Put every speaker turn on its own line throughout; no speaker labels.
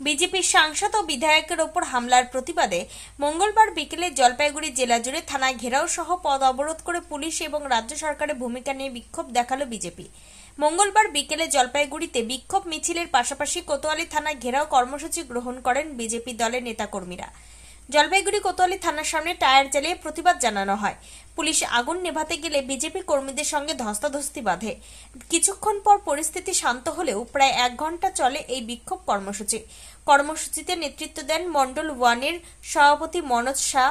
বিজেপির সাংসদ ও বিধায়কের ওপর হামলার প্রতিবাদে মঙ্গলবার বিকেলে জলপাইগুড়ি জেলা জুড়ে থানায় ঘেরাও সহ পদ অবরোধ করে পুলিশ এবং রাজ্য সরকারের ভূমিকা নিয়ে বিক্ষোভ দেখাল বিজেপি। মঙ্গলবার বিকেলে জলপাইগুড়িতে বিক্ষোভ মিছিলের পাশাপাশি কোতোয়ালি থানায় ঘেরাও কর্মসূচি গ্রহণ করেন বিজেপি দলের নেতাকর্মীরা। জলপাইগুড়ি কোতোয়ালি থানার সামনে টায়ার জ্বালিয়ে প্রতিবাদ জানানো হয়। পুলিশ আগুন নেভাতে গেলে বিজেপি কর্মীদের সঙ্গে ধস্তাধস্তি বাঁধে। কিছুক্ষণ পর পরিস্থিতি শান্ত হলেও প্রায় এক ঘণ্টা চলে এই বিক্ষোভ কর্মসূচি। কর্মসূচিতে নেতৃত্ব দেন মণ্ডল ওয়ানের সভাপতি মনোজ শাহ,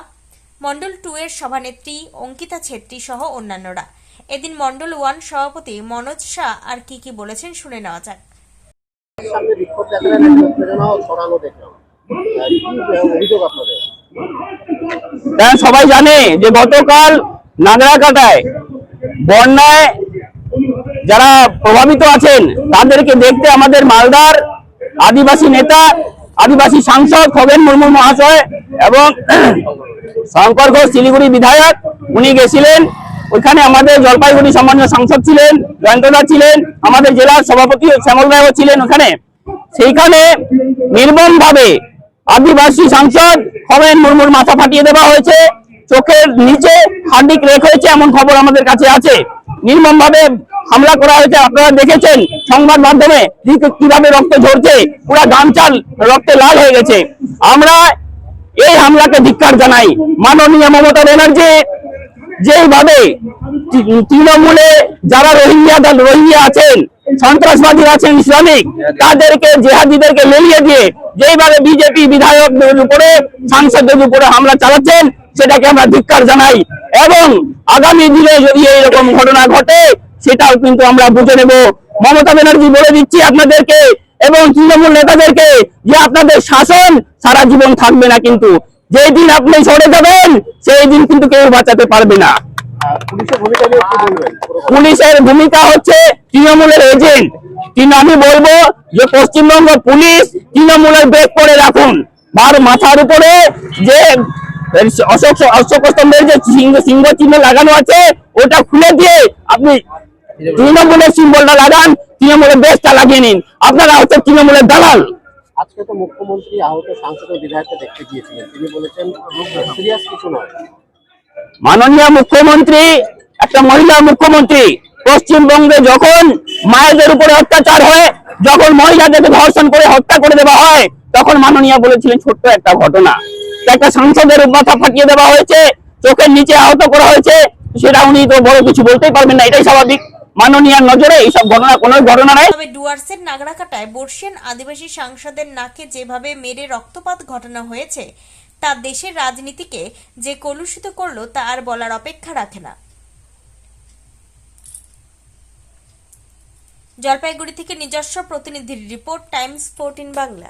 মণ্ডল টু এর সভানেত্রী অঙ্কিতা ছেত্রী সহ অন্যান্যরা। এদিন মণ্ডল ওয়ান সভাপতি মনোজ শাহ আর কি কি বলেছেন শুনে নেওয়া যাক।
সামনে বিক্ষোভ
হ্যাঁ সবাই জানে যে গতকাল নাগরাকাটায় বন্যায় যারা প্রভাবিত আছেন, তাদেরকে দেখতে আমাদের মালদার আদিবাসী নেতা, আদিবাসী সাংসদ খগেন মুর্মু মহাশয় এবং শঙ্কর ঘোষ, শিলিগুড়ি বিধায়ক, উনি গেছিলেন। ওইখানে আমাদের জলপাইগুড়ি সম্মানীয় সাংসদ ছিলেন, জয়ন্তদা ছিলেন, আমাদের জেলার সভাপতি শ্যামল রায়ও ছিলেন ওখানে। সেইখানে নির্মম ভাবে আদিবাসী সাংসদ খগেন মুর্মুর মাথা ফাটিয়ে দেওয়া হয়েছে। চোখের নিচে হার্ডি ক্রেক হয়েছে এমন খবর আমাদের কাছে আছে। নির্মম ভাবে হামলা করা হয়েছে, আপনারা দেখেছেন সংবাদ মাধ্যমে কীভাবে রক্ত ঝরছে, পুরা গামচাল রক্তে লাল হয়ে গেছে। আমরা এই হামলাকে ধিক্কার জানাই। মাননীয় মমতা ব্যানার্জি যেভাবে তৃণমূলে যারা রোহিঙ্গা রোহিঙ্গা আছেন, সন্ত্রাসবাদী আছেন ইসলামিক, তাদেরকে, জেহাদিদেরকে লেলিয়ে দিয়ে যেভাবে বিজেপি বিধায়কদের উপরে, সাংসদদের উপরে হামলা চালাচ্ছেন, সেটাকে আমরা ধিক্কার জানাই। এবং আগামী দিনে যদি এইরকম ঘটনা ঘটে, সেটাও কিন্তু আমরা বুঝে নেব। মমতা ব্যানার্জি বলে দিচ্ছি আপনাদেরকে, এবং তৃণমূল নেতাদেরকে, যে আপনাদের শাসন সারা জীবন থাকবে না কিন্তু। যেই দিন আপনি সরে যাবেন সেই দিন কিন্তু কেউ বাঁচাতে পারবে না।
পুলিশের ভূমিকা
হচ্ছে তৃণমূলের এজেন্ট আমি বলব যে পশ্চিমবঙ্গ পুলিশ তৃণমূলের বেগ করে রাখুন। বার মাথার উপরে যে অশোক অশোক স্তম্ভের যে সিংহ চিহ্ন লাগানো আছে ওটা খুলে দিয়ে আপনি তৃণমূলের সিম্বলটা লাগান তৃণমূলের বেশটা লাগিয়ে নিন। আপনারা হচ্ছে তৃণমূলের দালাল।
আজকে তো মুখ্যমন্ত্রী আহত সাংসদ বিধায়ককে দেখতে গিয়েছিলেন। তিনি বলেছেন সিরিয়াস কিছু নয়।
মাননীয় মুখ্যমন্ত্রী একটা মহিলা মুখ্যমন্ত্রী পশ্চিমবঙ্গে যখন মায়েদের উপরে অত্যাচার হয়, যখন মহিলাদেরকে ধর্ষণ করে হত্যা করে দেওয়া হয়, তখন মাননীয় বলেছিলেন ছোট্ট একটা ঘটনা। একটা সাংসদের মাথা ফাটিয়ে দেওয়া হয়েছে, চোখের নিচে আহত করা হয়েছে, সেটা উনি তো বড় কিছু বলতেই পারবেন না, এটাই স্বাভাবিক। মাননীয় নজরে ঘটনা, কোনো ঘটনা
তবে ডুয়ার্সের আদিবাসী সাংসদের নাকে যেভাবে মেরে রক্তপাত ঘটনা হয়েছে, তা দেশের রাজনীতিকে যে কলুষিত করল তা আর বলার অপেক্ষা রাখে না। জলপাইগুড়ি থেকে নিজস্ব প্রতিনিধির রিপোর্ট টাইমস ফোরটিন বাংলা।